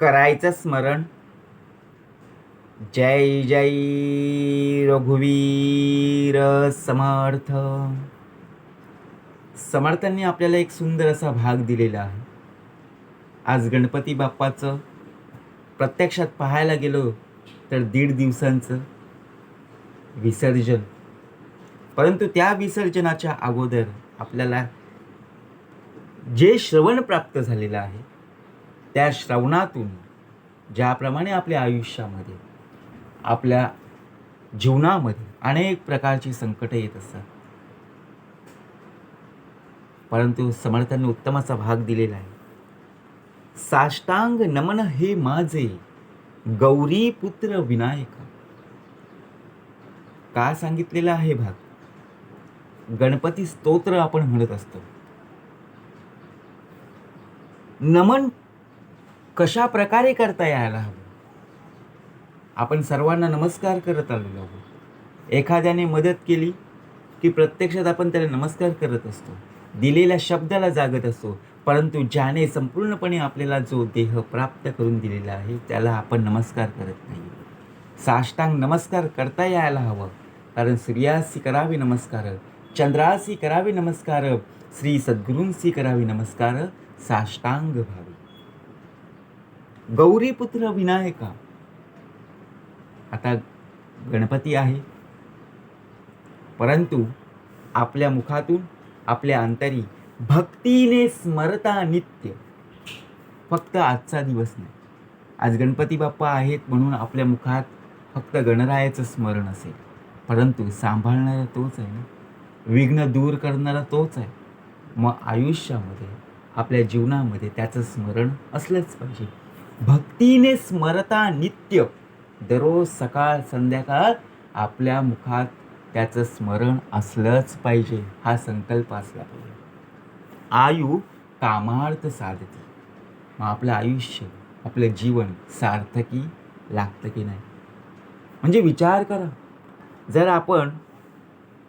करायचं स्मरण. जय जय रघुवीर समर्थ. समर्थांनी आपल्याला एक सुंदर असा भाग दिलेला आहे. आज गणपती बाप्पाचं प्रत्यक्षात पाहायला गेलो तर दीड दिवसांचं विसर्जन. परंतु त्या विसर्जनाच्या अगोदर आपल्याला जे श्रवण प्राप्त झालेलं आहे त्या श्रवणातून ज्याप्रमाणे आपल्या आयुष्यामध्ये आपल्या जीवनामध्ये अनेक प्रकारची संकटं येत असतात. परंतु समर्थांनी उत्तमाचा भाग दिलेला आहे. साष्टांग नमन हे माझे गौरी पुत्र विनायक. का सांगितलेला आहे भाग? गणपती स्तोत्र आपण म्हणत असतो. नमन कशा प्रकारे करता यायला हवं? आपण सर्वांना नमस्कार करत आलेलो आहोत. एखाद्याने मदत केली की प्रत्यक्षात आपण त्याला नमस्कार करत असतो. दिलेल्या शब्दाला जागत असतो परंतु ज्याने संपूर्णपणे आपल्याला जो देह प्राप्त करून दिलेला आहे त्याला आपण नमस्कार करत नाही. साष्टांग नमस्कार करता यायला हवं. कारण सूर्यासी करावे नमस्कार चंद्रासी करावे नमस्कार श्री सद्गुरूंसी करावे नमस्कार साष्टांग भावी. गौरीपुत्र विनायका. आता गणपती आहे. परंतु आपल्या मुखातून आपल्या अंतरी भक्तीने स्मरता नित्य. फक्त आजचा दिवस नाही. आज गणपती बाप्पा आहेत म्हणून आपल्या मुखात फक्त गणरायाचं स्मरण असेल. परंतु सांभाळणारा तोच आहे ना? विघ्न दूर करणारा तोच आहे. मग आयुष्यामध्ये आपल्या जीवनामध्ये त्याचं स्मरण असलंच पाहिजे. भक्तीने स्मरता नित्य. दररोज सकाळ संध्याकाळ आपल्या मुखात त्याचं स्मरण असलंच पाहिजे हा संकल्प असला पाहिजे. आयु कामार्थ साधते. मग आपलं आयुष्य आपलं जीवन सार्थकी लागतं की नाही? म्हणजे विचार करा. जर आपण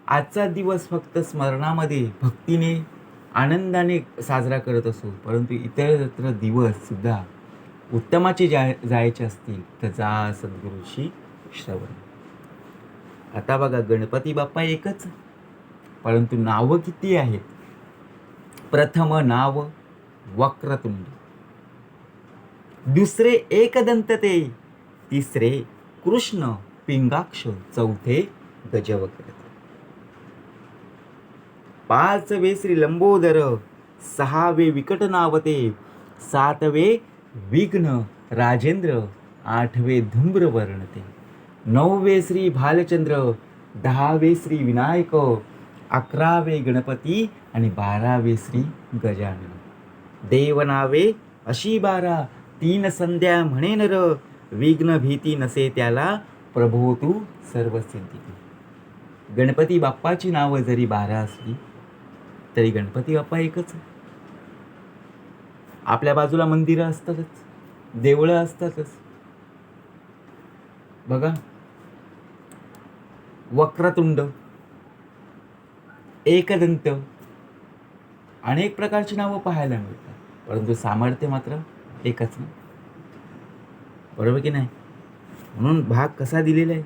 आजचा दिवस फक्त स्मरणामध्ये भक्तीने आनंदाने साजरा करत असू परंतु इतरत्र दिवससुद्धा उत्तमाचे जाय जायचे असतील तर जा सद्गुरूशी श्रवण. आता बघा गणपती बाप्पा एकच. परंतु नावं किती आहेत? प्रथम नाव वक्रतुंड. दुसरे एकदंत ते तिसरे कृष्ण पिंगाक्ष चौथे गजवक्र पाचवे श्री लंबोदर सहावे विकट नावते सातवे विघ्न राजेंद्र आठवे धुम्र वर्णते नववे श्री भालचंद्र दहावे श्री विनायक अकरावे गणपती आणि बारावे श्री गजानन. देवनावे अशी बारा तीन संध्या म्हणे नर विघ्न भीती नसे त्याला प्रभो तू सर्व सिद्धी गणपती बाप्पाची नावं जरी बारा असली तरी गणपती बाप्पा एकच आहे. आपल्या बाजूला मंदिरं असतातच देवळं असतातच. बघा वक्रतुंड एकदंत अनेक प्रकारची नावं पाहायला मिळतात. परंतु सामर्थ्य मात्र एकच ना. बरोबर की नाही? म्हणून भाग कसा दिलेला आहे?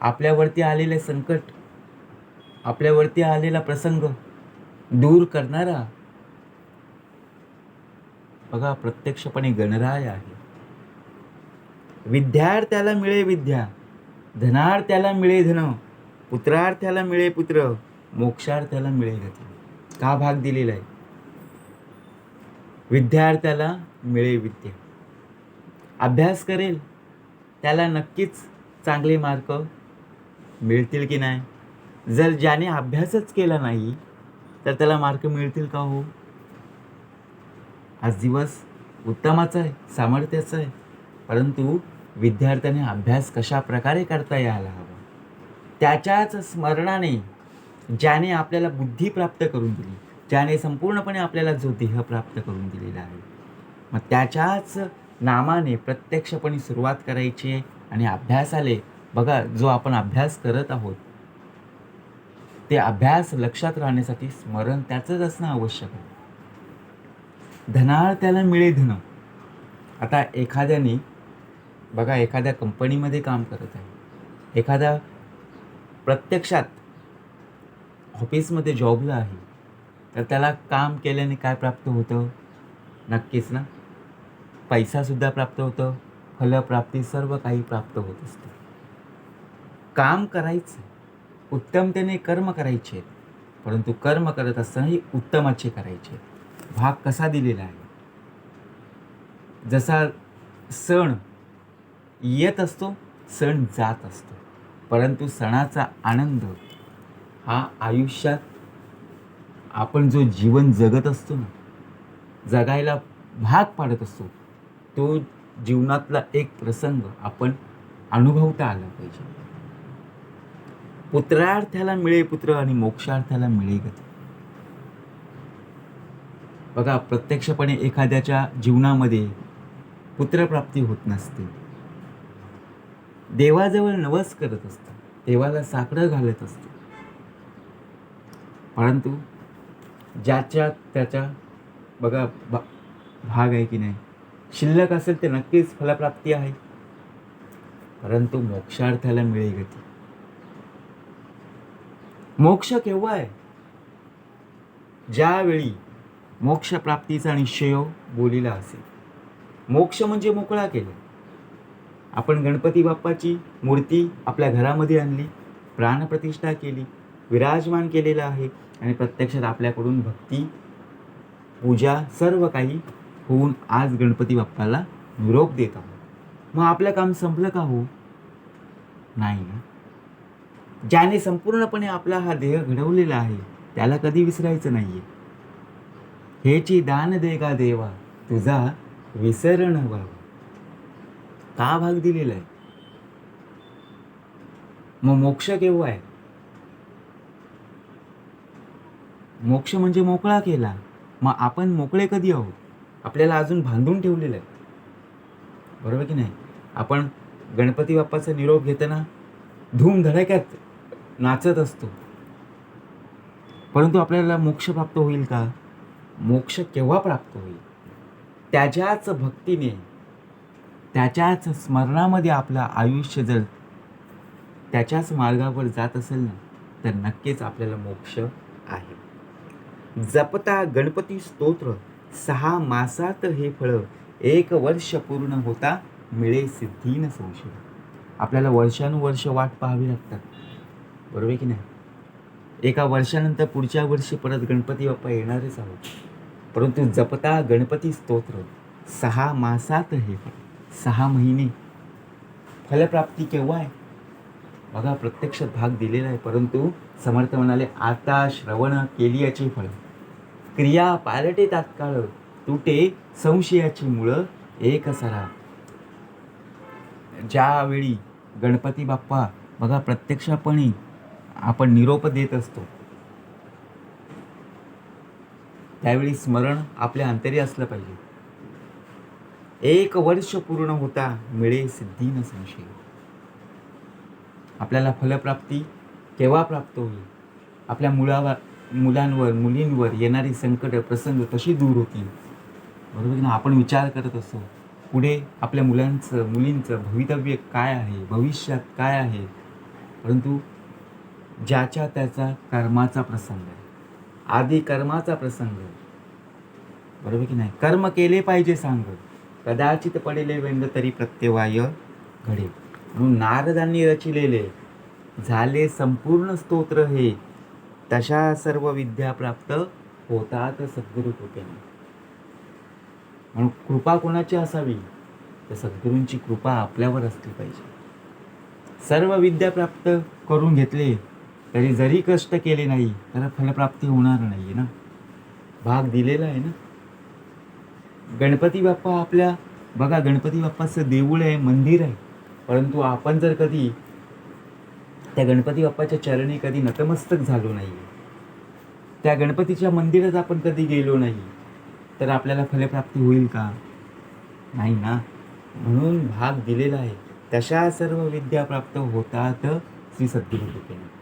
आपल्यावरती आलेले संकट आपल्यावरती आलेला प्रसंग दूर करणारा बघा प्रत्यक्षपणे गणराय आहे. विद्यार्थ्याला मिळे विद्या धनार्थ्याला मिळे धन पुत्रार्थ्याला मिळे पुत्र मोक्षार्थ्याला मिळे गती. का भाग दिलेला आहे? विद्यार्थ्याला मिळे विद्या. अभ्यास करेल त्याला नक्कीच चांगले मार्क मिळतील की नाही? जर ज्याने अभ्यासच केला नाही तर त्याला मार्क मिळतील का हो? आज दिवस उत्तमाचा आहे सामर्थ्याचा आहे. परंतु विद्यार्थ्याने अभ्यास कशा प्रकारे करता यायला हवा? त्याच्याच स्मरणाने ज्याने आपल्याला बुद्धी प्राप्त करून दिली ज्याने संपूर्णपणे आपल्याला जो देह प्राप्त करून दिलेला आहे. मग त्याच्याच नामाने प्रत्यक्षपणे सुरुवात करायची आहे आणि अभ्यासाले बघा जो आपण अभ्यास करत आहोत ते अभ्यास लक्षात राहण्यासाठी स्मरण त्याचंच असणं आवश्यक आहे. धनाळ त्याला मिळे धन. आता एखाद्याने बघा एखाद्या कंपनीमध्ये काम करत आहे. एखादा प्रत्यक्षात ऑफिसमध्ये जॉबला आहे. तर त्याला काम केल्याने काय प्राप्त होतं? नक्कीच ना. पैसासुद्धा प्राप्त होतं. फलप्राप्ती सर्व काही प्राप्त होत असतं. काम करायचं. उत्तमतेने कर्म करायचे. आहेत परंतु कर्म करत असतानाही उत्तमाचे करायचे. आहेत. भाग कसा दिलेला आहे? जसा सण येत असतो सण जात असतो. परंतु सणाचा आनंद हा आयुष्यात आपण जो जीवन जगत असतो ना जगायला भाग पाडत असतो तो जीवनातला एक प्रसंग आपण अनुभवता आला पाहिजे. पुत्रार्थाला मिळे पुत्र आणि मोक्षार्थाला मिळे गती. बघा प्रत्यक्षपणे एखाद्याच्या जीवनामध्ये पुत्रप्राप्ती होत नसते. देवाजवळ नवस करत असतं देवाला साकडं घालत असतं परंतु ज्याच्या त्याच्या बघा भा भाग आहे की नाही? शिल्लक असेल ते नक्कीच फलप्राप्ती आहे. परंतु मोक्षार्थाला मिळे गती. मोक्ष केव्हा आहे? ज्यावेळी मोक्षप्राप्तीचा निश्चय बोलीला असेल. मोक्ष म्हणजे मोकळा केला. आपण गणपती बाप्पाची मूर्ती आपल्या घरामध्ये आणली प्राणप्रतिष्ठा केली विराजमान केलेला आहे आणि प्रत्यक्षात आपल्याकडून भक्ती पूजा सर्व काही होऊन आज गणपती बाप्पाला निरोप देत आहोत. मग आपलं काम संपलं का हो? नाही ना. ज्याने संपूर्णपणे आपला हा देह घडवलेला आहे त्याला कधी विसरायचं नाही आहे हेची दान दे का देवा तुझा विसरण व्हावा का भाग दिलेला आहे मग मोक्ष केव्हा आहे मोक्ष म्हणजे मोकळा केला मग आपण मोकळे कधी आहोत आपल्याला अजून बांधून ठेवलेलं आहे बरोबर की नाही आपण गणपती बाप्पाचा निरोप घेताना धूमधडाक्यात नाचत असतो परंतु आपल्याला मोक्ष प्राप्त होईल का मोक्ष केव्हा प्राप्त होईल? त्याच्याच भक्तीने त्याच्याच स्मरणामध्ये आपलं आयुष्य जर त्याच्याच मार्गावर जात असेल ना तर नक्कीच आपल्याला मोक्ष आहे. जपता गणपती स्तोत्र सहा मासात हे फळ एक वर्ष पूर्ण होता मिळे सिद्धीन संशय. आपल्याला वर्षानुवर्ष वाट पाहावी लागतात. बरोबर की नाही? एका वर्षानंतर पुढच्या वर्षी परत गणपती बाप्पा येणारच आहोत. परंतु जपता गणपती स्तोत्र. सहा मासात हे फळ. सहा महिने. फलप्राप्ती केव्हा आहे? बघा प्रत्यक्ष भाग दिलेला आहे. परंतु समर्थ म्हणाले आता श्रवण केली याची फळ. क्रिया पालटे तात्काळ. तुटे संशयाची मुळं. एक सरा. ज्यावेळी गणपती बाप्पा बघा प्रत्यक्षपणे आपण निरोप देत असतो त्यावेळी स्मरण आपल्या अंतरी असलं पाहिजे. एक वर्ष पूर्ण होता मिळे सिद्धीन संशय. आपल्याला फलप्राप्ती केव्हा प्राप्त होईल? आपल्या मुलावर मुलांवर मुलींवर येणारी संकट प्रसंग कशी दूर होतील? बरोबर की ना आपण विचार करत असतो पुढे आपल्या मुलांचं मुलींचं भवितव्य काय आहे? भविष्यात काय आहे? परंतु ज्याच्या त्याचा कर्माचा प्रसंग आहे. आधी कर्माचा प्रसंग. बरोबर की नाही? कर्म केले पाहिजे सांग. कदाचित पडेले व्यंग तरी प्रत्यवाय घडे. म्हणून नारदांनी रचिलेले झाले संपूर्ण स्तोत्र हे तशा सर्व विद्या प्राप्त होतात सद्गुरु कृपेने म्हणून कृपा कोणाची असावी? तर सद्गुरूंची कृपा आपल्यावर असली पाहिजे. सर्व विद्या प्राप्त करून घेतले तरी जरी कष्ट केले नाही तर फलप्राप्ती होणार नाही ना. भाग दिलेला आहे ना. गणपती बाप्पा आपल्या बघा गणपती बाप्पाचं देऊळ आहे मंदिर आहे. परंतु आपण जर कधी त्या गणपती बाप्पाच्या चरणी कधी नतमस्तक झालो नाही त्या गणपतीच्या मंदिरात आपण कधी गेलो नाही तर आपल्याला फलप्राप्ती होईल का? नाही ना. म्हणून भाग दिलेला आहे. तशा सर्व विद्या प्राप्त होतात श्री सद्गुरू कृपेने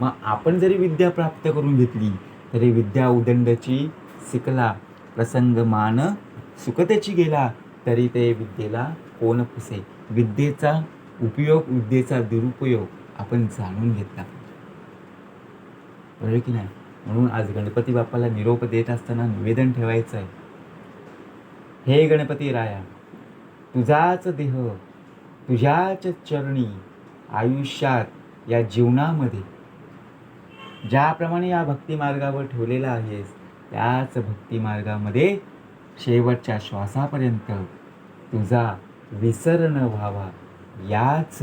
मग आपण जरी विद्या प्राप्त करून घेतली तरी विद्या उदंडची शिकला प्रसंग मान सुखतेची गेला तरी ते विद्येला कोण पुसे? विद्येचा उपयोग विद्येचा दुरुपयोग आपण जाणून घेतला बरोबर की नाही? म्हणून आज गणपती बाप्पाला निरोप देत असताना निवेदन ठेवायचं आहे हे गणपती राया तुझाच देह तुझ्याच चरणी आयुष्यात या जीवनामध्ये ज्याप्रमाणे या भक्तिमार्गावर ठेवलेला आहेस त्याच भक्तिमार्गामध्ये शेवटच्या श्वासापर्यंत तुझा विसर न व्हावा याच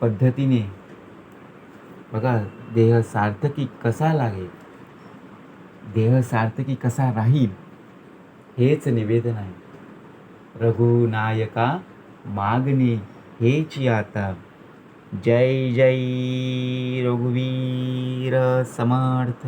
पद्धतीने. बघा देह सार्थकी कसा लागेल? देह सार्थकी कसा राहील? हेच निवेदन आहे. रघुनायका मागणे हेच आता जय जय रघुवीर समर्थ।